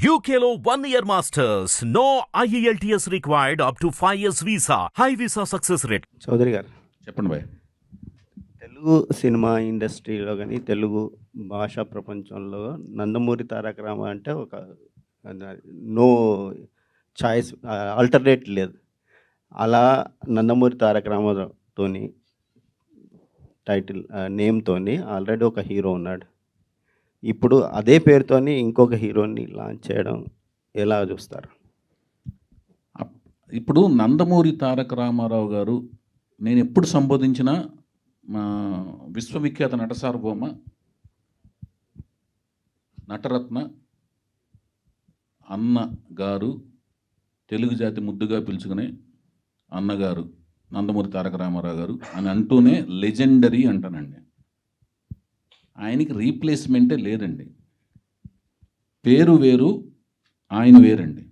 One year masters. No E IELTS required up to 5 years visa. High visa success rate. Chowdary garu చెప్పండి bye Telugu cinema ఇండస్ట్రీలో కానీ తెలుగు భాషా ప్రపంచంలో నందమూరి తారక రామ అంటే ఒక నో చాయిస్ ఆల్టర్నేట్ లేదు అలా నందమూరి తారక రామాతోని టైటిల్ నేమ్తోని ఆల్రెడీ ఒక హీరో ఉన్నాడు ఇప్పుడు అదే పేరుతోని ఇంకొక హీరోని లాంచ్ చేయడం ఎలా చూస్తారు? అప్- ఇప్పుడు నందమూరి తారక రామారావు గారు నేను ఎప్పుడు సంబోధించిన మా విశ్వవిఖ్యాత నట సార్వభౌమ నటరత్న అన్న గారు తెలుగు జాతి ముద్దుగా పిలుచుకునే అన్నగారు నందమూరి తారక రామారావు గారు అని అంటూనే లెజెండరీ అంటానండి. ఆయనకి రీప్లేస్మెంటే లేదండి. పేరు వేరు ఆయన వేరండి.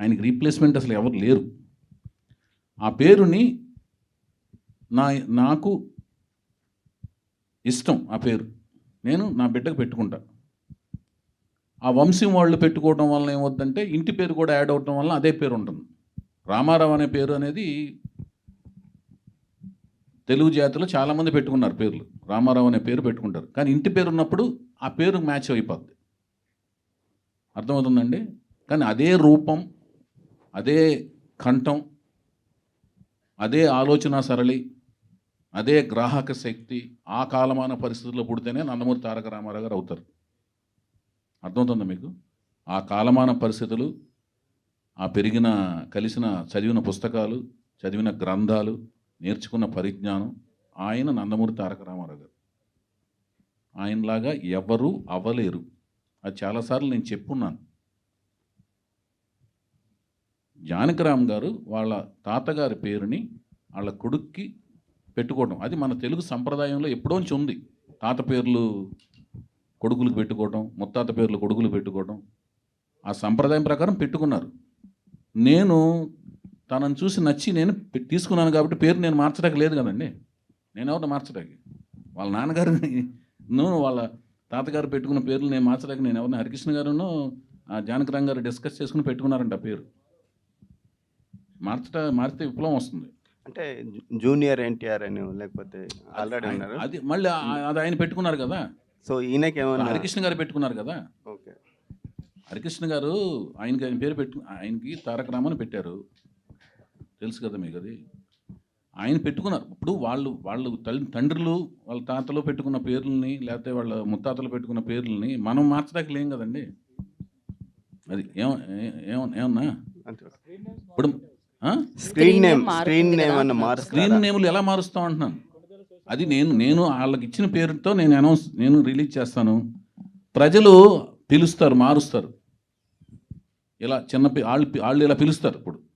ఆయనకి రీప్లేస్మెంట్ అసలు ఎవరు లేరు. ఆ పేరుని నా నాకు ఇష్టం ఆ పేరు. నేను నా బిడ్డకు పెట్టుకుంటా. ఆ వంశం వాళ్ళు పెట్టుకోవడం వల్ల ఏమవుతుందంటే ఇంటి పేరు కూడా యాడ్ అవడం వల్ల అదే పేరు ఉంటుంది. రామారావు అనే పేరు అనేది తెలుగు జాతిలో చాలామంది పెట్టుకున్నారు పేర్లు. రామారావు అనే పేరు పెట్టుకుంటారు. కానీ ఇంటి పేరు ఉన్నప్పుడు ఆ పేరు మ్యాచ్ అయిపోద్ది. అర్థమవుతుందండి? కానీ అదే రూపం అదే కంఠం అదే ఆలోచన సరళి అదే గ్రాహక శక్తి ఆ కాలమాన పరిస్థితుల్లో పుడితేనే నందమూరి తారక రామారావు గారు అవుతారు. అర్థమవుతుందా మీకు? ఆ కాలమాన పరిస్థితులు ఆ పెరిగిన కలిసిన చదివిన పుస్తకాలు చదివిన గ్రంథాలు నేర్చుకున్న పరిజ్ఞానం ఆయన నందమూరి తారక రామారావు గారు. ఆయనలాగా ఎవరూ అవ్వలేరు. అది చాలాసార్లు నేను చెప్పున్నాను. జానకరామ్ గారు వాళ్ళ తాతగారి పేరుని వాళ్ళ కొడుక్కి పెట్టుకోవడం అది మన తెలుగు సంప్రదాయంలో ఎప్పుడోంచి ఉంది. తాత పేర్లు కొడుకులకు పెట్టుకోవడం ముత్తాత పేర్లు కొడుకులు పెట్టుకోవడం ఆ సంప్రదాయం ప్రకారం పెట్టుకున్నారు. నేను తనను చూసి నచ్చి నేను తీసుకున్నాను కాబట్టి పేరు నేను మార్చడానికి లేదు కదండి. నేను ఎవరిని మార్చడానికి? వాళ్ళ నాన్నగారిని. నువ్వు వాళ్ళ తాతగారు పెట్టుకున్న పేర్లు నేను మార్చడానికి నేను ఎవరిని? హరికృష్ణ గారును ఆ జానకరామ్ గారు డిస్కస్ చేసుకుని పెట్టుకున్నారంట ఆ పేరు. మార్చట మారితే విప్లవం వస్తుంది. అంటే జూనియర్ ఎన్టీఆర్ అని లేకపోతే ఆల్రెడీ ఉన్నారు. అది మళ్ళీ అది ఆయన పెట్టుకున్నారు కదా. సో ఈయనకి ఏమన్నా హరికృష్ణ గారు పెట్టుకున్నారు కదా. ఓకే. హరికృష్ణ గారు ఆయనకి ఆయన పేరు పెట్టు ఆయనకి తారక రామని పెట్టారు. తెలుసు కదా మీకు అది. ఆయన పెట్టుకున్నారు. ఇప్పుడు వాళ్ళు వాళ్ళు తల్లి తండ్రులు వాళ్ళ తాతలు పెట్టుకున్న పేర్లని లేకపోతే వాళ్ళ ముత్తాతలు పెట్టుకున్న పేర్లని మనం మార్చడానికి లేం కదండి. అది ఏమ ఏమన్నా ఇప్పుడు ఆ? Screen name screen name. అన్న స్క్రీన్ నేములు ఎలా మారుస్తాం అంటున్నాను. అది నేను నేను వాళ్ళకి ఇచ్చిన పేరుతో నేను అనౌన్స్ నేను రిలీజ్ చేస్తాను. ప్రజలు పిలుస్తారు మారుస్తారు. ఇలా చిన్న పి- వాళ్ళు వాళ్ళు ఇలా పిలుస్తారు ఇప్పుడు.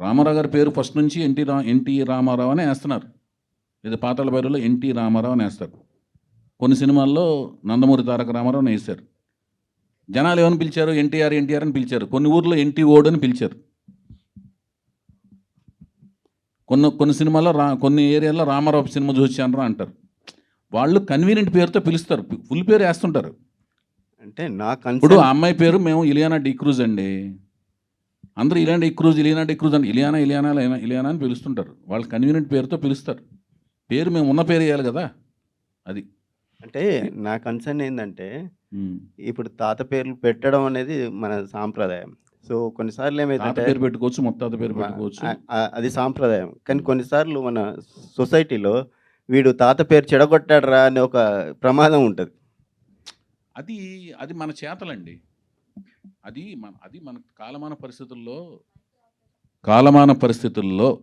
రామారావు గారి పేరు ఫస్ట్ నుంచి ఎన్టీ రా ఎన్టీ రామారావు అని వేస్తున్నారు. ఇది పాతాళ భైరవలో ఎన్టీ రామారావు అని వేస్తారు. కొన్ని సినిమాల్లో నందమూరి తారక రామారావు అని వేశారు. జనాలు ఏమని పిలిచారు? ఎన్టీఆర్ ఎన్టీఆర్ అని పిలిచారు. కొన్ని ఊర్లో ఎన్టీ ఓడ్ అని పిలిచారు. కొన్ని కొన్ని సినిమాల్లో రా కొన్ని ఏరియాల్లో రామారావు సినిమా చూసానరా అంటారు. వాళ్ళు కన్వీనియంట్ పేరుతో పిలుస్తారు. ఫుల్ పేరు వేస్తుంటారు. అంటే నా ఇప్పుడు ఆ అమ్మాయి పేరు మేము ఇలియానా డిక్రూజ్ అండి. అందరూ ఇలియానా డిక్రూజ్ ఇలియానా డిక్రూజ్ అని ఇలియానా ఇలియానా ఇలియానా- ఇలియానా అని పిలుస్తుంటారు. వాళ్ళు కన్వీనియంట్ పేరుతో పిలుస్తారు. పేరు మేము ఉన్న పేరు వేయాలి కదా? అది. అంటే నా కన్సర్న్ ఏంటంటే. ఇప్పుడు తాత పేర్లు పెట్టడం అనేది మన సాంప్రదాయం. సో కొన్నిసార్లు తాత ఏమైందంటే పేరు పెట్టుకోవచ్చు ముత్తాత పేరు పెట్టుకోవచ్చు. అది సాంప్రదాయం. కానీ కొన్నిసార్లు మన సొసైటీలో వీడు తాత పేరు చెడగొట్టాడరా అనే ఒక ప్రమాదం ఉంటుంది. అది అది మన చేతలండి. అది మన అది మన కాలమాన పరిస్థితుల్లో కాలమాన పరిస్థితుల్లో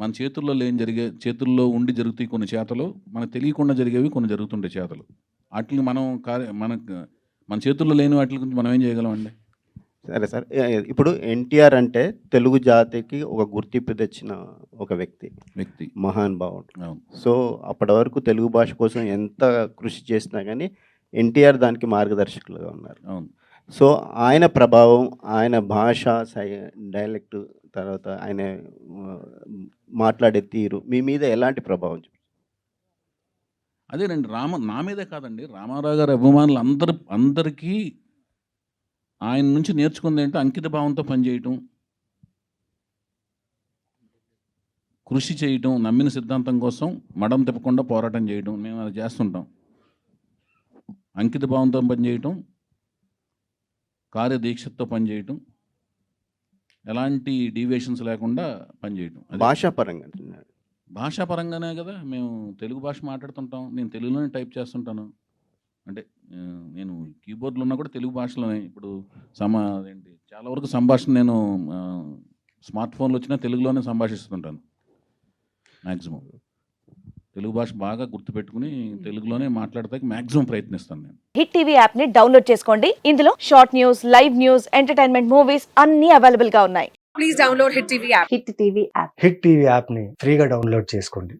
మన చేతుల్లో లేని జరిగే చేతుల్లో ఉండి జరుగుతాయి కొన్ని చేతలు మనకు తెలియకుండా జరిగేవి కొన్ని జరుగుతుంటాయి చేతలు. వాటిని మనం కార్య మన మన చేతుల్లో లేని వాటి గురించి మనం ఏం చేయగలమండి? సరే సార్ ఇప్పుడు ఎన్టీఆర్ అంటే తెలుగు జాతికి ఒక గుర్తింపు తెచ్చిన ఒక వ్యక్తి. వ్యక్తి. మహాన్ భావుడు అవును. సో అప్పటి వరకు తెలుగు భాష కోసం ఎంత కృషి చేసినా కానీ ఎన్టీఆర్ దానికి మార్గదర్శకులుగా ఉన్నారు. అవును. సో ఆయన ప్రభావం ఆయన భాష డైలెక్ట్ తర్వాత ఆయన మాట్లాడే తీరు మీ మీద ఎలాంటి ప్రభావం అదేనండి రామ నా మీదే కాదండి. రామారావు గారి అభిమానులు అందరు అందరికీ ఆయన నుంచి నేర్చుకుంది ఏంటంటే అంకిత భావంతో పనిచేయటం. కృషి చేయటం నమ్మిన సిద్ధాంతం కోసం మడం తిప్పకుండా పోరాటం చేయటం. మేము అది చేస్తుంటాం. అంకిత భావంతో పనిచేయటం. కార్యదీక్షతో పనిచేయటం ఎలాంటి డీవియేషన్స్ లేకుండా పనిచేయటం. భాషాపరంగా అంటున్నారు. భాషా పరంగానే కదా మేము తెలుగు భాష మాట్లాడుతుంటాం నేను తెలుగులోనే టైప్ చేస్తుంటాను. అంటే నేను కీబోర్డ్లో ఉన్నా కూడా తెలుగు భాషలోనే. ఇప్పుడు సమా అదేంటి చాలా వరకు సంభాషణ నేను స్మార్ట్ ఫోన్లో వచ్చినా తెలుగులోనే సంభాషిస్తుంటాను మ్యాక్సిమం తెలుగు భాష బాగా గుర్తుపెట్టుకుని తెలుగులోనే మాట్లాడటానికి మాక్సిమం ప్రయత్నిస్తాను నేను. హిట్ టీవీ యాప్ని డౌన్లోడ్ చేసుకోండి. ఇందులో short news live news entertainment movies అన్ని అవైలబుల్గా ఉన్నాయి please download Hit TV app Hit TV app Hit TV యాప్ని ఫ్రీగా డౌన్లోడ్ చేసుకోండి.